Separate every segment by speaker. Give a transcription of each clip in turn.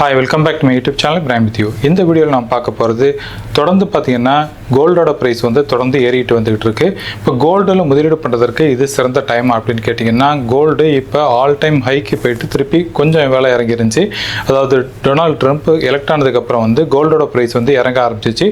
Speaker 1: Hi welcome back to my YouTube channel from with you இந்த வீடியோவில் நான் பார்க்க போகிறது தொடர்ந்து பார்த்தீங்கன்னா கோல்டோட ப்ரைஸ் வந்து தொடர்ந்து ஏறிட்டு வந்துகிட்டு இருக்கு. இப்போ கோல்டில் முதலீடு பண்ணுறதற்கு இது சிறந்த டைம் அப்படின்னு கேட்டிங்கன்னா கோல்டு இப்போ ஆல் டைம் ஹைக்கு போயிட்டு திருப்பி கொஞ்சம் வேலை இறங்கிருந்துச்சு. அதாவது டொனால்ட் ட்ரம்ப் எலெக்ட் ஆனதுக்கப்புறம் வந்து கோல்டோட ப்ரைஸ் வந்து இறங்க ஆரம்பிச்சிச்சு.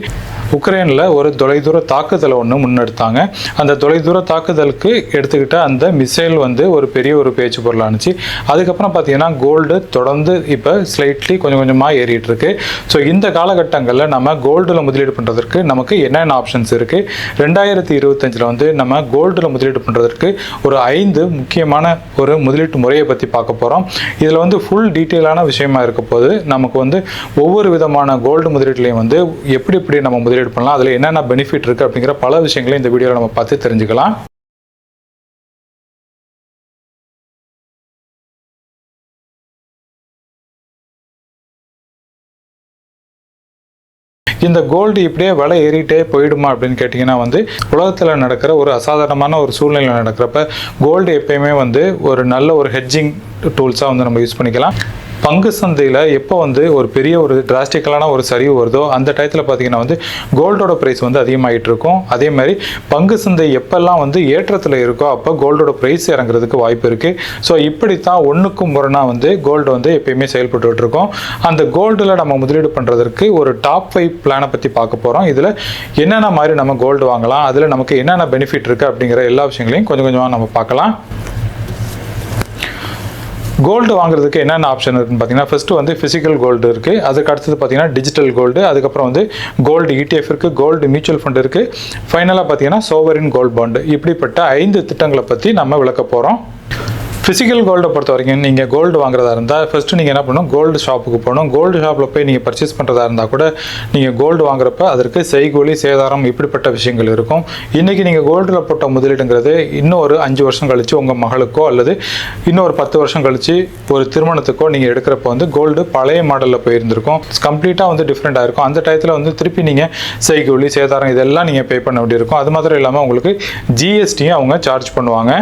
Speaker 1: உக்ரைனில் ஒரு தொலைதூர தாக்குதலை ஒன்று முன்னெடுத்தாங்க. அந்த தொலைதூர தாக்குதலுக்கு எடுத்துக்கிட்ட அந்த மிசைல் வந்து ஒரு பெரிய ஒரு பேச்சு பொருளானுச்சு அதுக்கப்புறம் பார்த்தீங்கன்னா கோல்டு தொடர்ந்து இப்போ ஸ்லைட்லி கொஞ்சம் கொஞ்சமாக ஏறிட்டு இருக்கு. ஸோ இந்த காலகட்டங்களில் நம்ம கோல்டில் முதலீடு பண்ணுறதுக்கு நமக்கு என்னென்ன ஆப்ஷன்ஸ் இருக்குது ரெண்டாயிரத்தி இருபத்தஞ்சில் வந்து நம்ம கோல்டில் முதலீடு பண்ணுறதுக்கு ஒரு ஐந்து முக்கியமான ஒரு முதலீட்டு முறையை பற்றி பார்க்க போகிறோம் இதில் வந்து ஃபுல் டீட்டெயிலான விஷயமா இருக்க போது நமக்கு வந்து ஒவ்வொரு விதமான கோல்டு முதலீட்டுலையும் வந்து எப்படி எப்படி நம்ம முதலீடு பண்ணலாம். அதில் என்னென்ன பெனிஃபிட் இருக்குது அப்படிங்கிற பல விஷயங்களை இந்த வீடியோவில் நம்ம பார்த்து தெரிஞ்சுக்கலாம். இந்த கோல்டு இப்படியே விலை ஏறிட்டே போயிடுமா அப்படின்னு கேட்டிங்கன்னா வந்து உலகத்தில் நடக்கிற ஒரு அசாதாரணமான ஒரு சூழ்நிலை நடக்கிறப்ப கோல்டு எப்பயுமே வந்து ஒரு நல்ல ஒரு ஹெட்ஜிங் டூல்ஸாக வந்து நம்ம யூஸ் பண்ணிக்கலாம். பங்கு சந்தையில் எப்போ வந்து ஒரு பெரிய ஒரு டிராஸ்டிக்கலான ஒரு சரிவு வருதோ அந்த டயத்தில் பார்த்தீங்கன்னா வந்து கோல்டோட ப்ரைஸ் வந்து அதிகமாகிட்டு இருக்கும். அதே மாதிரி பங்கு சந்தை எப்பெல்லாம் வந்து ஏற்றத்தில் இருக்கோ அப்போ கோல்டோட ப்ரைஸ் இறங்குறதுக்கு வாய்ப்பு இருக்குது ஸோ இப்படி தான் ஒன்றுக்கு முரணாக வந்து கோல்டு வந்து எப்பயுமே செயல்பட்டு இருக்கோம். அந்த கோல்டில் நம்ம முதலீடு பண்ணுறதுக்கு ஒரு டாப் ஃபைவ் பிளானை பற்றி பார்க்க போகிறோம் இதில் என்னென்ன மாதிரி நம்ம கோல்டு வாங்கலாம் அதில் நமக்கு என்னென்ன பெனிஃபிட் இருக்குது அப்படிங்கிற எல்லா விஷயங்களையும் கொஞ்சம் கொஞ்சமாக நம்ம பார்க்கலாம். கோல்டு வாங்குறதுக்கு என்னென்ன ஆப்ஷன் இருக்குன்னு பார்த்தீங்கன்னா ஃபஸ்ட்டு வந்து ஃபிசிக்கல் கோல்டு இருக்குது அதுக்கு அடுத்தது பார்த்தீங்கன்னா டிஜிட்டல் கோல்டு அதுக்கப்புறம் வந்து கோல்டு இடிஎஃப் இருக்குது கோல்டு மியூச்சுவல் ஃபண்ட் இருக்குது ஃபைனலாக பார்த்தீங்கன்னா சோவரின் கோல்ட் பாண்டு இப்படிப்பட்ட ஐந்து திட்டங்களை பற்றி நம்ம விளக்க போகிறோம் ஃபிசிக்கல் கோல்டை பொறுத்த வரைக்கும் நீங்கள் கோல்டு வாங்குறதா இருந்தால் ஃபஸ்ட்டு நீங்கள் என்ன பண்ணணும்? கோல்டு ஷாப்புக்கு போகணும். கோல்டு ஷாப்பில் போய் நீங்கள் பர்ச்சேஸ் பண்ணுறதா இருந்தால் கூட நீங்கள் கோல்டு வாங்குறப்ப அதற்கு செய்கூலி சேதாரம் இப்படிப்பட்ட விஷயங்கள் இருக்கும். இன்றைக்கி நீங்கள் கோல்டில் போட்ட முதலீடுங்கிறது இன்னும் ஒரு அஞ்சு வருஷம் கழித்து உங்கள் மகளுக்கோ அல்லது இன்னும் ஒரு பத்து வருஷம் கழித்து ஒரு திருமணத்துக்கோ நீங்கள் எடுக்கிறப்ப வந்து கோல்டு பழைய மாடலில் போயிருந்திருக்கும். கம்ப்ளீட்டாக வந்து டிஃப்ரெண்ட்டாக இருக்கும். அந்த டயத்தில் வந்து திருப்பி நீங்கள் செய்கூலி சேதாரம் இதெல்லாம் நீங்கள் பே பண்ண வேண்டியிருக்கும். அது மாத்திரம் இல்லாமல் உங்களுக்கு ஜிஎஸ்டியும் அவங்க சார்ஜ் பண்ணுவாங்க.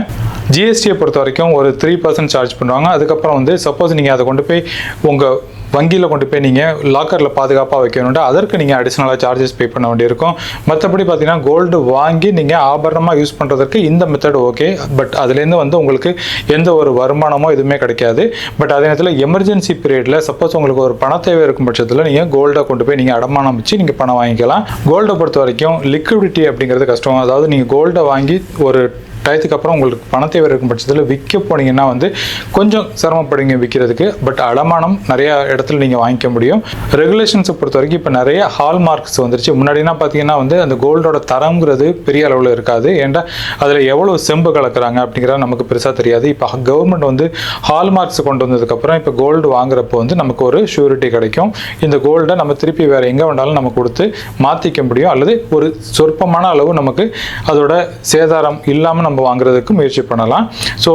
Speaker 1: ஜிஎஸ்டியை பொறுத்த வரைக்கும் ஒரு த்ரீ பர்சன்ட் சார்ஜ் பண்ணுவாங்க. அதுக்கப்புறம் வந்து சப்போஸ் நீங்கள் அதை கொண்டு போய் உங்கள் வங்கியில் கொண்டு போய் நீங்கள் லாக்கரில் பாதுகாப்பாக வைக்கணும்னா அதற்கு நீங்கள் அடிஷ்னலாக சார்ஜஸ் பே பண்ண வேண்டியிருக்கும். மற்றபடி பார்த்தீங்கன்னா கோல்டு வாங்கி நீங்கள் ஆபரணமாக யூஸ் பண்ணுறதுக்கு இந்த மெத்தட் ஓகே பட் அதுலேருந்து வந்து உங்களுக்கு எந்த ஒரு வருமானமோ எதுவுமே கிடைக்காது. பட் அதே நேரத்தில் எமர்ஜென்சி பீரியடில் சப்போஸ் உங்களுக்கு ஒரு பண தேவை இருக்கும் பட்சத்தில் நீங்கள் கோல்டை கொண்டு போய் நீங்கள் அடமானம் வச்சு நீங்கள் பணம் வாங்கிக்கலாம். கோல்டை பொறுத்த வரைக்கும் லிக்விடிட்டி அப்படிங்கிறது கஷ்டம். அதாவது நீங்கள் கோல்டை வாங்கி ஒரு டயத்துக்கு அப்புறம் உங்களுக்கு பண தேவை இருக்கும் பட்சத்தில் விற்க போனீங்கன்னா வந்து கொஞ்சம் சிரமப்படுங்க விற்கிறதுக்கு பட் அடமானம் நிறைய இடத்துல நீங்கள் வாங்கிக்க முடியும். ரெகுலேஷன்ஸை பொறுத்த வரைக்கும் இப்போ நிறைய ஹால் மார்க்ஸ் வந்துருச்சு. முன்னாடினா பார்த்தீங்கன்னா வந்து அந்த கோல்டோட தரங்கிறது பெரிய அளவில் இருக்காது. ஏன்டா அதில் எவ்வளோ செம்பு கலக்குறாங்க அப்படிங்கிறது நமக்கு பெருசாக தெரியாது. இப்போ கவர்மெண்ட் வந்து ஹால் மார்க்ஸ் கொண்டு வந்ததுக்கப்புறம் இப்போ கோல்டு வாங்குறப்போ வந்து நமக்கு ஒரு ஷூரிட்டி கிடைக்கும். இந்த கோல்டை நம்ம திருப்பி வேறு எங்கே வேணாலும் நம்ம கொடுத்து மாற்றிக்க முடியும். அல்லது ஒரு சொற்பமான அளவு நமக்கு அதோட சேதாரம் இல்லாமல் நம்ம வாங்குறதுக்கு முயற்சி பண்ணலாம். ஸோ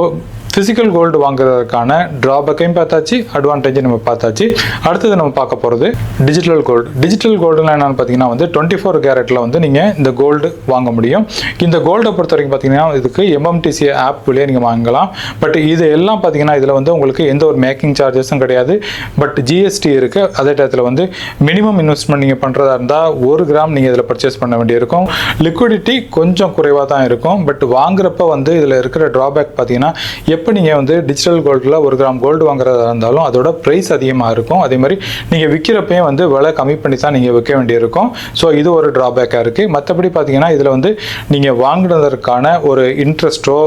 Speaker 1: ஃபிசிக்கல் கோல்டு வாங்குறதுக்கான ட்ராபேக்கையும் பார்த்தாச்சு அட்வான்டேஜும் நம்ம பார்த்தாச்சு. அடுத்தது நம்ம பார்க்க போகிறது டிஜிட்டல் கோல்டு டிஜிட்டல் கோல்டுலாம் என்னென்னு பார்த்தீங்கன்னா வந்து டுவெண்ட்டி ஃபோர் கேரட்டில் வந்து நீங்கள் இந்த கோல்டு வாங்க முடியும். இந்த கோல்டை பொறுத்த வரைக்கும் பார்த்தீங்கன்னா இதுக்கு எம்எம்டிசி ஆப் வழியாக நீங்கள் வாங்கலாம். பட் இது எல்லாம் பார்த்தீங்கன்னா இதில் வந்து உங்களுக்கு எந்த ஒரு மேக்கிங் சார்ஜஸும் கிடையாது. பட் ஜிஎஸ்டி இருக்குது அதே டயத்தில் வந்து மினிமம் இன்வெஸ்ட்மெண்ட் நீங்கள் பண்ணுறதா இருந்தால் ஒரு கிராம் நீங்கள் இதில் பர்ச்சேஸ் பண்ண வேண்டியிருக்கும். லிக்விடிட்டி கொஞ்சம் குறைவாக தான் இருக்கும். பட் வாங்குறப்ப வந்து இதில் இருக்கிற ட்ராபேக் பார்த்தீங்கன்னா எப்போ நீங்கள் வந்து டிஜிட்டல் கோல்டில் ஒரு கிராம் கோல்டு வாங்குறதா இருந்தாலும் அதோட ப்ரைஸ் அதிகமாக இருக்கும். அதே மாதிரி நீங்கள் விற்கிறப்பையும் வந்து விலை கம்மி பண்ணி தான் நீங்கள் விற்க வேண்டியிருக்கும். ஸோ இது ஒரு ட்ராபேக்காக இருக்குது மற்றபடி பார்த்தீங்கன்னா இதில் வந்து நீங்கள் வாங்குனதற்கான ஒரு இன்ட்ரெஸ்ட்டோ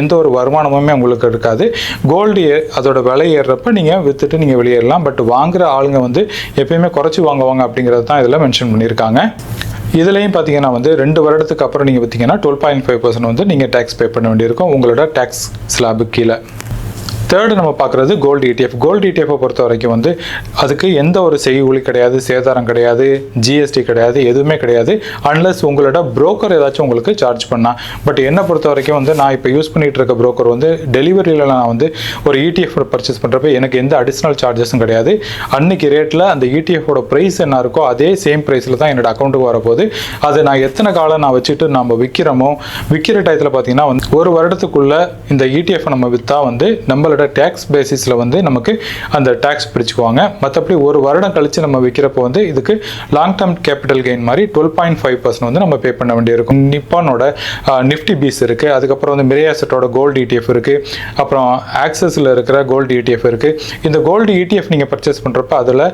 Speaker 1: எந்த ஒரு வருமானமுமே உங்களுக்கு இருக்காது. கோல்டு அதோட விலை ஏறுறப்ப நீங்கள் விற்றுட்டு நீங்கள் வெளியேறலாம். பட் வாங்குகிற ஆளுங்க வந்து எப்பயுமே குறைச்சி வாங்குவாங்க அப்படிங்கிறது தான் இதில் மென்ஷன் பண்ணியிருக்காங்க. இதுலேயும் பார்த்தீங்கன்னா வந்து ரெண்டு வருடத்துக்கு அப்புறம் நீங்கள் பார்த்தீங்கன்னா டுவெல் பாயிண்ட் ஃபைவ் பர்சன்ட் வந்து நீங்கள் டேக்ஸ் பே பண்ண வேண்டியிருக்கும். உங்களோட டேக்ஸ் ஸ்லாபு கீழே. தேர்டு நம்ம பார்க்குறது கோல்டு இடிஎஃப் கோல்டு இடிஎஃப்பை பொறுத்த வரைக்கும் வந்து அதுக்கு எந்த ஒரு செய்கூலி கிடையாது சேதாரம் கிடையாது ஜிஎஸ்டி கிடையாது எதுவுமே கிடையாது. அன்லஸ் உங்களோட புரோக்கர் ஏதாச்சும் உங்களுக்கு சார்ஜ் பண்ணால் பட் என்னை பொறுத்த வரைக்கும் வந்து நான் இப்போ யூஸ் பண்ணிட்டு இருக்க புரோக்கர் வந்து டெலிவரியில் நான் வந்து ஒரு இடிஎஃப் பர்ச்சேஸ் பண்ணுறப்ப எனக்கு எந்த அடிஷ்னல் சார்ஜஸும் கிடையாது. அன்னைக்கு ரேட்டில் அந்த இடிஎஃபோட ப்ரைஸ் என்ன இருக்கோ அதே சேம் ப்ரைஸில் தான் என்னோட அக்கௌண்ட்டுக்கு வரப்போகுது. அது நான் எத்தனை காலம் நான் வச்சுட்டு நம்ம விற்கிறோமோ விற்கிற டயத்தில் பார்த்தீங்கன்னா வந்து ஒரு வருடத்துக்குள்ளே இந்த இடிஎஃப் நம்ம விற்றா வந்து நம்மளோட அவங்களோட டேக்ஸ் பேசிஸில் வந்து நமக்கு அந்த டேக்ஸ் பிடிச்சிக்குவாங்க மற்றபடி ஒரு வருடம் கழித்து நம்ம விற்கிறப்போ வந்து இதுக்கு லாங் டேர்ம் கேபிட்டல் கெயின் மாதிரி டுவெல் பாயிண்ட் ஃபைவ் பர்சன்ட் வந்து நம்ம பே பண்ண வேண்டியிருக்கும். நிப்பானோட நிஃப்டி பீஸ் இருக்குது அதுக்கப்புறம் வந்து மிரியாசட்டோட கோல்டு இடிஎஃப் இருக்குது அப்புறம் ஆக்சஸில் இருக்கிற கோல்டு இடிஎஃப் இருக்குது இந்த கோல்டு இடிஎஃப் நீங்கள் பர்ச்சேஸ் பண்ணுறப்ப அதில்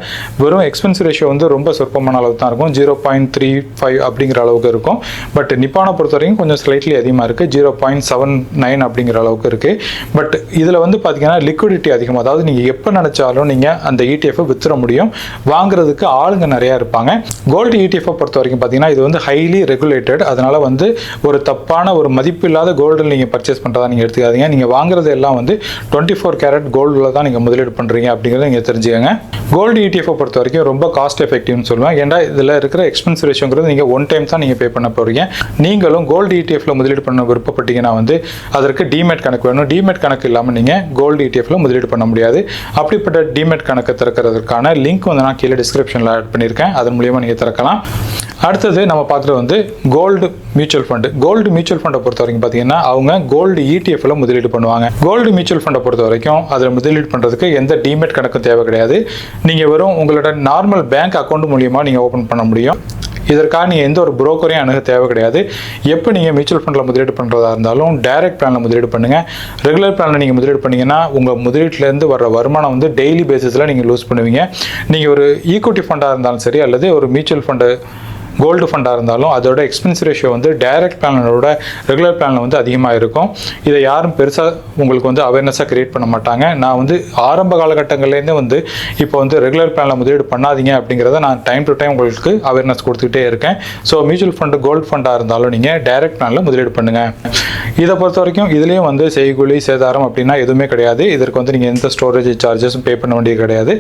Speaker 1: வெறும் எக்ஸ்பென்ஸ் ரேஷியோ வந்து ரொம்ப சொற்பமான அளவு தான் இருக்கும். ஜீரோ பாயிண்ட் த்ரீ ஃபைவ் அப்படிங்கிற அளவுக்கு இருக்கும். பட் நிப்பானை பொறுத்த வரைக்கும் கொஞ்சம் ஸ்லைட்லி அதிகமாக இருக்குது ஜீரோ பாயிண்ட் செவன் நைன் அப்படிங்கிற அளவுக்கு இருக்குது பட் இதில் வந்து பார்த்தீங்கன்னா லிக்விடிட்டி அதிகம். அதாவது நீங்கள் எப்போ நினச்சாலும் நீங்கள் அந்த இடிஎஃப்பை வித்துற முடியும். வாங்குறதுக்கு ஆளுங்க நிறையா இருப்பாங்க. கோல்டு இடிஎஃப்பை பொறுத்த வரைக்கும் பார்த்தீங்கன்னா இது வந்து ஹைலி ரெகுலேட்டட் அதனால் வந்து ஒரு தப்பான ஒரு மதிப்பு இல்லாத கோல்டில் நீங்கள் பர்ச்சேஸ் பண்ணுறதா நீங்கள் எடுத்துக்காதீங்க. நீங்கள் வாங்குறது எல்லாம் வந்து டுவெண்ட்டி ஃபோர் கேரட் கோல்டில் தான் நீங்கள் முதலீடு பண்ணுறீங்க அப்படிங்கிறத நீங்கள் தெரிஞ்சுக்கங்க. கோல்டு இடிஎஃப்பை பொறுத்த வரைக்கும் ரொம்ப காஸ்ட் எஃபெக்டிவ்னு சொல்லுவேன். ஏன்னா இதில் இருக்கிற எக்ஸ்பென்ஸ் ரேஷியோங்கிறது நீங்கள் ஒன் டைம் தான் நீங்கள் பே பண்ண போகிறீங்க நீங்களும் கோல்டு இடிஎஃப்ல முதலீடு பண்ண விருப்பப்பட்டீங்கன்னா வந்து அதற்கு டிமேட் கணக்கு வேணும். டிமேட் கணக்கு இல்லாமல் நீங்கள் கோல்டு இடிஎஃப்ல முதலீடு பண்ண முடியாது. அப்படிப்பட்ட டிமெட் கணக்கு திறக்கிறதுக்கான லிங்க் வந்து நான் கீழே டிஸ்கிரிப்ஷனில் ஆட் பண்ணியிருக்கேன். அதன் மூலியமாக நீங்கள் திறக்கலாம். அடுத்தது நம்ம பார்க்குறது வந்து gold mutual fund gold mutual ஃபண்டை பொறுத்த வரைக்கும் பார்த்தீங்கன்னா அவங்க கோல்டு இடிஎஃப்ல முதலீடு பண்ணுவாங்க. கோல்டு மியூச்சுவல் ஃபண்டை பொறுத்த வரைக்கும் அதில் முதலீடு பண்ணுறதுக்கு எந்த டிமெட் கணக்கும் தேவை கிடையாது. நீங்கள் வெறும் உங்களோட நார்மல் பேங்க் அக்கௌண்ட் மூலியமாக நீங்கள் ஓப்பன் பண்ண முடியும். இதற்காக நீங்கள் எந்த ஒரு புரோக்கரையும் அணுக தேவை கிடையாது. எப்போ நீங்கள் மியூச்சுவல் ஃபண்டில் முதலீடு பண்ணுறதா இருந்தாலும் டைரக்ட் பிளானில் முதலீடு பண்ணுங்கள் ரெகுலர் பிளானில் நீங்கள் முதலீடு பண்ணிங்கன்னா உங்கள் முதலீட்டிலேருந்து வர வருமானம் வந்து டெய்லி பேசிஸில் நீங்கள் லூஸ் பண்ணுவீங்க. நீங்கள் ஒரு ஈக்விட்டி ஃபண்டாக இருந்தாலும் சரி அல்லது ஒரு மியூச்சுவல் ஃபண்டு கோல்டு ஃபண்டாக இருந்தாலும் அதோட எக்ஸ்பென்ஸ் ரேஷியோ வந்து டைரக்ட் பிளானோட ரெகுலர் பிளானில் வந்து அதிகமாக இருக்கும். இதை யாரும் பெருசாக உங்களுக்கு வந்து அவேர்னஸாக கிரியேட் பண்ண மாட்டாங்க. நான் வந்து ஆரம்ப காலகட்டங்கள்லேருந்தே வந்து இப்போ வந்து ரெகுலர் பிளானில் முதலீடு பண்ணாதீங்க அப்படிங்கிறத நான் டைம் டு டைம் உங்களுக்கு அவேர்னஸ் கொடுத்துக்கிட்டே இருக்கேன். ஸோ மியூச்சுவல் ஃபண்டு கோல்டு ஃபண்டாக இருந்தாலும் நீங்கள் டைரக்ட் பிளானில் முதலீடு பண்ணுங்கள் இதை பொறுத்த வரைக்கும் இதுலேயும் வந்து செய்கூலி சேதாரம் அப்படின்னா எதுவுமே கிடையாது. இதற்கு வந்து நீங்கள் எந்த ஸ்டோரேஜ் சார்ஜஸும் பே பண்ண வேண்டியது கிடையாது.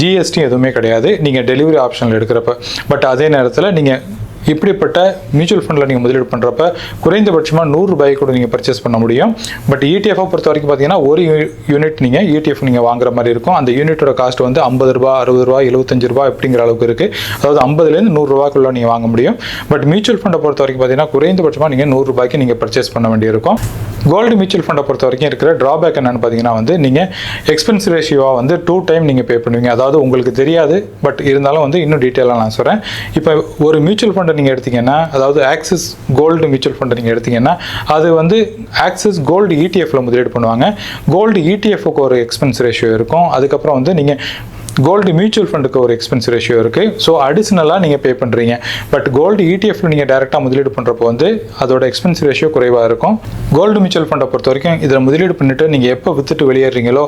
Speaker 1: ஜிஎஸ்டி எதுவுமே கிடையாது. நீங்கள் டெலிவரி ஆப்ஷனில் எடுக்கிறப்ப. பட் அதே நேரத்தில் நீங்கள் இப்படிப்பட்ட மியூச்சுவல் ஃபண்டில் நீங்கள் முதலீடு பண்ணுறப்ப குறைந்தபட்சமாக நூறு கூட நீங்கள் பர்ச்சேஸ் பண்ண முடியும். பட் ETF-ஐ பொறுத்த வரைக்கும் பார்த்தீங்கன்னா ஒரு யூனிட் நீங்கள் இடிஎஃப் நீங்கள் வாங்குற மாதிரி இருக்கும். அந்த யூனிட்டோட காஸ்ட் வந்து ஐம்பது ரூபா அறுபது ரூபா எழுபத்தஞ்சு ரூபா அப்படிங்கிற அளவுக்கு இருக்குது அதாவது ஐம்பதுலேருந்து நூறுரூவாக்குள்ள நீங்கள் வாங்க முடியும். பட் மியூச்சுவல் ஃபண்டை பொறுத்த வரைக்கும் பார்த்தீங்கன்னா குறைந்தபட்சமாக நீங்கள் நூறு ரூபாய்க்கு நீங்கள் பர்ச்சேஸ் பண்ண வேண்டியிருக்கும். கோல்டு மியூச்சுவல் ஃபண்டை பொறுத்த வரைக்கும் இருக்கிற ட்ராபேக் என்னன்னு பார்த்தீங்கன்னா வந்து நீங்கள் எக்ஸ்பென்ஸ் ரேஷியோவாக வந்து டூ டைம் நீங்கள் பே பண்ணுவீங்க. அதாவது உங்களுக்கு தெரியாது பட் இருந்தாலும் வந்து இன்னும் டீட்டெயிலாக நான் சொல்கிறேன் இப்போ ஒரு மியூச்சுவல் ஃபண்டை நீங்கள் எடுத்தீங்கன்னா அதாவது ஆக்சிஸ் கோல்டு மியூச்சுவல் ஃபண்டை நீங்கள் எடுத்தீங்கன்னா அது வந்து ஆக்சிஸ் கோல்டு இடிஎஃப்ல முதலீடு பண்ணுவாங்க. கோல்டு இடிஎஃப்க்கு ஒரு எக்ஸ்பென்ஸ் ரேஷியோ இருக்கும். அதுக்கப்புறம் வந்து நீங்கள் கோல்டு மியூச்சுவல் ஃபண்டுக்கு ஒரு எக்ஸ்பென்ஸ் ரேஷியோ இருக்குது ஸோ அடிஷ்னலாக நீங்கள் பே பண்ணுறீங்க பட் கோல்டு இடிஎஃப்ல நீங்கள் டேரெக்டாக முதலீடு பண்ணுறப்போ வந்து அதோட எக்ஸ்பென்ஸ் ரேஷியோ குறைவாக இருக்கும். கோல்டு மியூச்சுவல் ஃபண்டை பொறுத்த வரைக்கும் இதில் முதலீடு பண்ணிட்டு நீங்கள் எப்போ வித்துட்டு வெளியேறீங்களோ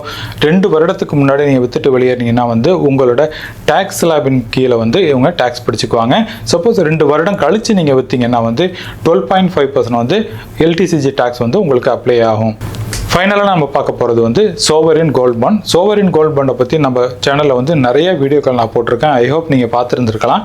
Speaker 1: ரெண்டு வருடத்துக்கு முன்னாடி நீங்கள் வித்துட்டு வெளியேறீங்கன்னா வந்து உங்களோட டேக்ஸ் லாபின் கீழே வந்து இவங்க டேக்ஸ் பிடிச்சிக்குவாங்க. சப்போஸ் ரெண்டு வருடம் கழித்து நீங்கள் விற்றீங்கன்னா வந்து டுவெல் பாயிண்ட் ஃபைவ் பர்சன்ட் வந்து எல்டிசிஜி டேக்ஸ் வந்து உங்களுக்கு அப்ளை ஆகும். ஃபைனலாக நம்ம பார்க்க போகிறது வந்து sovereign gold bond sovereign gold பாண்டை பற்றி நம்ம சேனலில் வந்து நிறைய வீடியோக்கள் நான் போட்டிருக்கேன். ஐ ஹோப் நீங்கள் பார்த்துருந்துருக்கலாம்.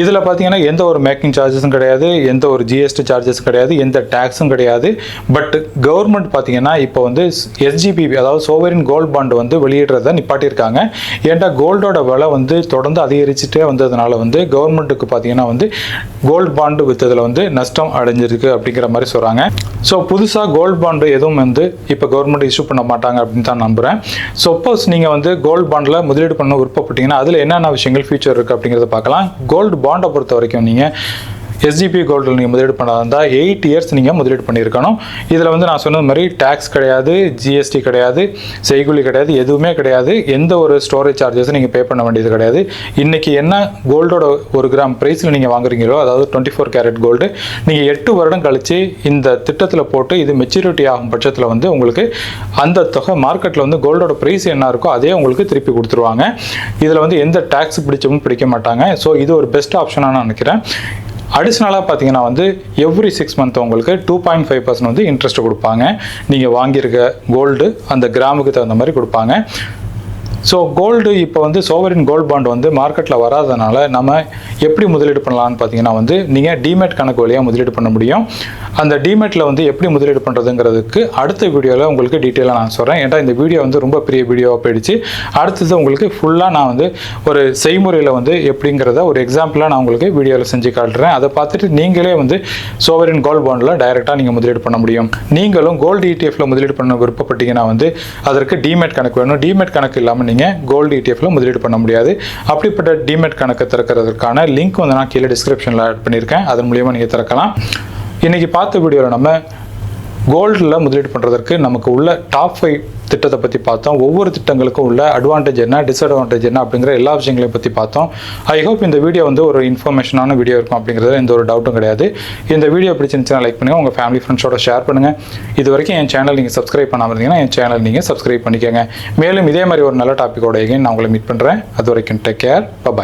Speaker 1: இதில் பார்த்தீங்கன்னா எந்த ஒரு மேக்கிங் சார்ஜஸும் கிடையாது எந்த ஒரு ஜிஎஸ்டி சார்ஜஸும் கிடையாது எந்த டேக்ஸும் கிடையாது. பட் கவர்மெண்ட் பார்த்தீங்கன்னா இப்போ வந்து எஸ்ஜிபிபி அதாவது சோவரின் கோல்ட் பாண்டு வந்து வெளியிடுறத நிப்பாட்டியிருக்காங்க. ஏன்டா கோல்டோட விலை வந்து தொடர்ந்து அதிகரிச்சுட்டே வந்ததுனால வந்து கவர்மெண்ட்டுக்கு பார்த்தீங்கன்னா வந்து கோல்ட் பாண்டு விற்றதில் வந்து நஷ்டம் அடைஞ்சிருக்கு அப்படிங்கிற மாதிரி சொல்கிறாங்க ஸோ புதுசாக கோல்ட் பாண்டு எதுவும் வந்து இப்போ கவர்மெண்ட் இஷ்யூ பண்ண மாட்டாங்க அப்படின்னு தான் நம்புகிறேன் சப்போஸ் நீங்கள் வந்து கோல்டு பாண்டில் முதலீடு பண்ண விருப்பப்பட்டீங்கன்னா அதில் என்னென்ன விஷயங்கள் ஃபியூச்சர் இருக்குது அப்படிங்கிறத பார்க்கலாம். கோல்டு பாண்டை பொறுத்த வரைக்கும் நீங்கள் எஸ்ஜிபி கோல்டில் நீங்கள் முதலீடு பண்ணாத இருந்தால் எயிட் இயர்ஸ் நீங்கள் முதலீடு பண்ணியிருக்கணும். இதில் வந்து நான் சொன்னது மாதிரி டேக்ஸ் கிடையாது ஜிஎஸ்டி கிடையாது செய்கூலி கிடையாது எதுவுமே கிடையாது. எந்த ஒரு ஸ்டோரேஜ் சார்ஜஸும் நீங்கள் பே பண்ண வேண்டியது கிடையாது. இன்றைக்கி என்ன கோல்டோட ஒரு கிராம் ப்ரைஸில் நீங்கள் வாங்குறீங்களோ அதாவது டுவெண்ட்டி ஃபோர் கேரட் கோல்டு நீங்கள் எட்டு வருடம் கழித்து இந்த திட்டத்தில் போட்டு இது மெச்சூரிட்டி ஆகும் பட்சத்தில் வந்து உங்களுக்கு அந்த தொகை மார்க்கெட்டில் வந்து கோல்டோட ப்ரைஸ் என்ன இருக்கோ அதே உங்களுக்கு திருப்பி கொடுத்துருவாங்க. இதில் வந்து எந்த டேக்ஸ் பிடிச்சவும் பிடிக்க மாட்டாங்க. ஸோ இது ஒரு பெஸ்ட் ஆப்ஷனாக நான் நினைக்கிறேன். அடிஷ்னலாக பார்த்தீங்கன்னா வந்து எவ்ரி சிக்ஸ் மந்த் உங்களுக்கு டூ பாயிண்ட் ஃபைவ் பர்சன்ட் வந்து இன்ட்ரெஸ்ட் கொடுப்பாங்க. நீங்கள் வாங்கியிருக்க கோல்டு அந்த கிராமுக்கு தகுந்த மாதிரி கொடுப்பாங்க. ஸோ கோல்டு இப்போ வந்து சோவரின் கோல்ட் பாண்ட் வந்து மார்க்கெட்டில் வராதனால நம்ம எப்படி முதலீடு பண்ணலாம்னு பார்த்தீங்கன்னா வந்து நீங்கள் டிமேட் கணக்கு வழியாக முதலீடு பண்ண முடியும். அந்த டிமேட்டில் வந்து எப்படி முதலீடு பண்ணுறதுங்கிறதுக்கு அடுத்த வீடியோவில் உங்களுக்கு டீட்டெயிலாக நான் சொல்கிறேன் ஏன்டா இந்த வீடியோ வந்து ரொம்ப பெரிய வீடியோவாக போயிடுச்சு. அடுத்தது உங்களுக்கு ஃபுல்லாக நான் வந்து ஒரு செய்முறையில் வந்து எப்படிங்கிறத ஒரு எக்ஸாம்பிளாக நான் உங்களுக்கு வீடியோவில் செஞ்சு காட்டுறேன். அதை பார்த்துட்டு நீங்களே வந்து சோவரின் கோல்ட் பாண்டில் டைரெக்டாக நீங்கள் முதலீடு பண்ண முடியும். நீங்களும் கோல்டு இடிஎஃப்ல முதலீடு பண்ண விருப்பப்பட்டீங்கன்னா வந்து அதற்கு டிமேட் கணக்கு வேணும். டிமேட் கணக்கு இல்லாமல் நீங்கள் கோல்டு இடிஎஃப்ல முதலீடு பண்ண முடியாது. அப்படிப்பட்ட டிமெட் கணக்கு திறக்கிறதுக்கான லிங்க் வந்து நான் கீழே டிஸ்கிரிப்ஷனில் ஆட் பண்ணியிருக்கேன். அதன் மூலியமாக நீங்கள் திறக்கலாம். இன்னைக்கு பார்த்த வீடியோவில் நம்ம கோல்டில் முதலீடு பண்ணுறதற்கு நமக்கு உள்ள டாப் ஃபைவ் திட்டத்தை பற்றி பார்த்தோம். ஒவ்வொரு திட்டங்களுக்கும் உள்ள அட்வான்டேஜ் என்ன டிஸ்அட்வான்டேஜ் என்ன அப்படிங்கிற எல்லா விஷயங்களையும் பற்றி பார்த்தோம். ஐ ஹோப் இந்த வீடியோ வந்து ஒரு இன்ஃபர்மேஷனான வீடியோ இருக்கும் அப்படிங்கிறதுல எந்த ஒரு டவுட்டும் கிடையாது. இந்த வீடியோ பிடிச்சிருந்துச்சுன்னா லைக் பண்ணுங்கள் உங்கள் ஃபேமிலி ஃப்ரெண்ட்ஸோட ஷேர் பண்ணுங்கள் இது வரைக்கும் என் சேனல் நீங்கள் சப்ஸ்கிரைப் பண்ணாமல் இருந்தீங்கன்னா என் சேனல் நீங்கள் சப்ஸ்கிரைப் பண்ணிக்கோங்க. மேலும் இதே மாதிரி ஒரு நல்ல டாப்பிக்கோட நான் உங்களை மீட் பண்ணுறேன் அது வரைக்கும் டேக் கேர் பாய்